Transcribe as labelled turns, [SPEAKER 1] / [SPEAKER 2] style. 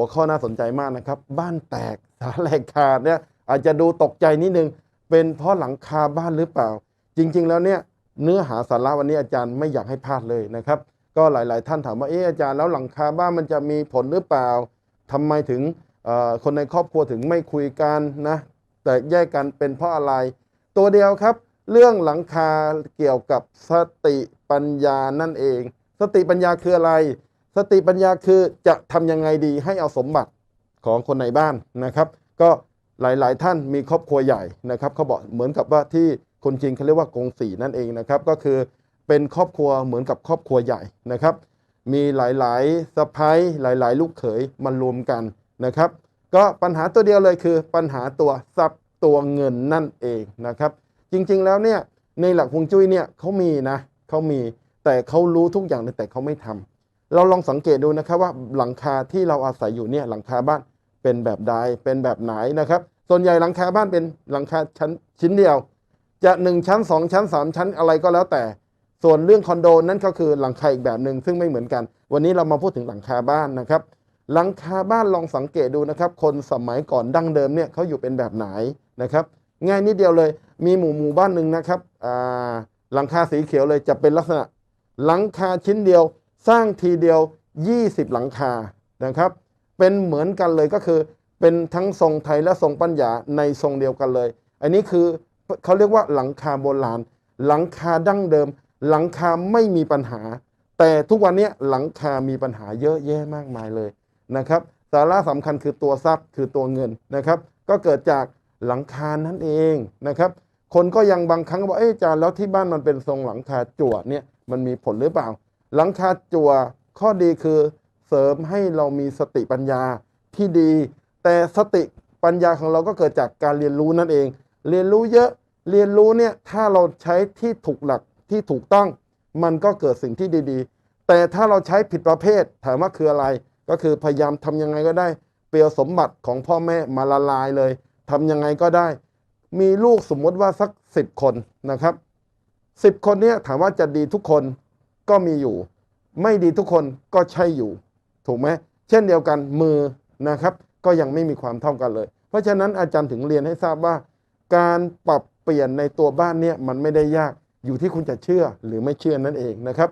[SPEAKER 1] หัวข้อน่าสนใจมากนะครับ บ้านแตกสาแหลกขาดเนี่ยอาจจะดูตกใจนิดนึง เป็นเพราะหลังคาบ้านหรือเปล่า จริง ๆ แล้วเนี่ยเนื้อหาสาระวันนี้อาจารย์ไม่อยากให้พลาดเลยนะครับ ก็หลาย ๆ ท่านถามว่าเอออาจารย์แล้วหลังคาบ้านมันจะมีผลหรือเปล่าทำไมถึงคนในครอบครัวถึงไม่คุยกันนะแต่แยกกันเป็นเพราะอะไร ตัวเดียวครับ เรื่องหลังคาเกี่ยวกับสติปัญญานั่นเอง สติปัญญาคืออะไร สติปัญญาคือจะทำยังไงดีให้เอาสมบัติของคนในบ้านนะครับ ก็หลาย ๆ ท่านมีครอบครัวใหญ่นะครับเขาบอกเหมือนกับว่าที่คนจีนเขาเรียกว่ากงสีนั่นเองนะครับ ก็คือเป็นครอบครัวเหมือนกับครอบครัวใหญ่นะครับ มีหลายๆสะพ้ายหลาย ๆ ลูกเขยมารวมกันนะครับ ก็ปัญหาตัวเดียวเลยคือปัญหาตัวทรัพย์ตัวเงินนั่นเองนะครับ จริง ๆ แล้วเนี่ยในหลักฮวงจุ้ยเนี่ยเขามีนะเขามีแต่เขารู้ทุกอย่างแต่เขาไม่ทำ เราลองสังเกตดูนะครับว่าหลังคาที่เราอาศัยอยู่เนี่ยหลังคาบ้านเป็นแบบใดเป็นแบบไหนนะครับ ส่วนใหญ่หลังคาบ้านเป็นหลังคาชั้นชิ้นเดียว จะหนึ่งชั้นสองชั้นสามชั้นอะไรก็แล้วแต่ ส่วนเรื่องคอนโดนั่นก็คือหลังคาอีกแบบหนึ่งซึ่งไม่เหมือนกัน วันนี้เรามาพูดถึงหลังคาบ้านนะครับ หลังคาบ้านลองสังเกตดูนะครับ คนสมัยก่อนดั้งเดิมเนี่ยเขาอยู่เป็นแบบไหนนะครับ ง่ายนิดเดียวเลยมีหมู่หมู่บ้านหนึ่งนะครับหลังคาสีเขียวเลยจะเป็นลักษณะหลังคาชิ้นเดียว สร้างทีเดียว 20 หลังคานะครับ เป็นเหมือนกันเลยก็คือ เป็นทั้งทรงไทยและทรงปัญญาในทรงเดียวกันเลย อันนี้คือเขาเรียกว่าหลังคาโบราณ หลังคาดั้งเดิม หลังคาไม่มีปัญหา แต่ทุกวันนี้หลังคามีปัญหาเยอะแยะมากมายเลยนะครับสาระสำคัญคือตัวทรัพย์คือตัวเงินนะครับ ก็เกิดจากหลังคานั่นเองนะครับ คนก็ยังบางครั้งบอกเอ๊ะอาจารย์แล้วที่บ้านมันเป็นทรงหลังคาจั่วเนี่ยมันมีผลหรือเปล่า หลังคาจั่วข้อดีคือเสริมให้เรามีสติปัญญาที่ดี แต่สติปัญญาของเราก็เกิดจากการเรียนรู้นั่นเอง เรียนรู้เยอะเรียนรู้เนี่ยถ้าเราใช้ที่ถูกหลักที่ถูกต้อง มันก็เกิดสิ่งที่ดีๆ แต่ถ้าเราใช้ผิดประเภทถามว่าคืออะไร ก็คือพยายามทำยังไงก็ได้ เปรียวสมบัติของพ่อแม่มาละลายเลยทำยังไงก็ได้ มีลูกสมมติว่าสักสิบคนนะครับสิบคนเนี้ยถามว่าจะดีทุกคน ก็มีอยู่ ไม่ดีทุกคนก็ใช่อยู่ ถูกไหมเช่นเดียวกันมือนะครับ ก็ยังไม่มีความเท่ากันเลย เพราะฉะนั้นอาจารย์ถึงเรียนให้ทราบว่า การปรับเปลี่ยนในตัวบ้านเนี่ยมันไม่ได้ยากอยู่ที่คุณจะเชื่อหรือไม่เชื่อนั่นเองนะครับ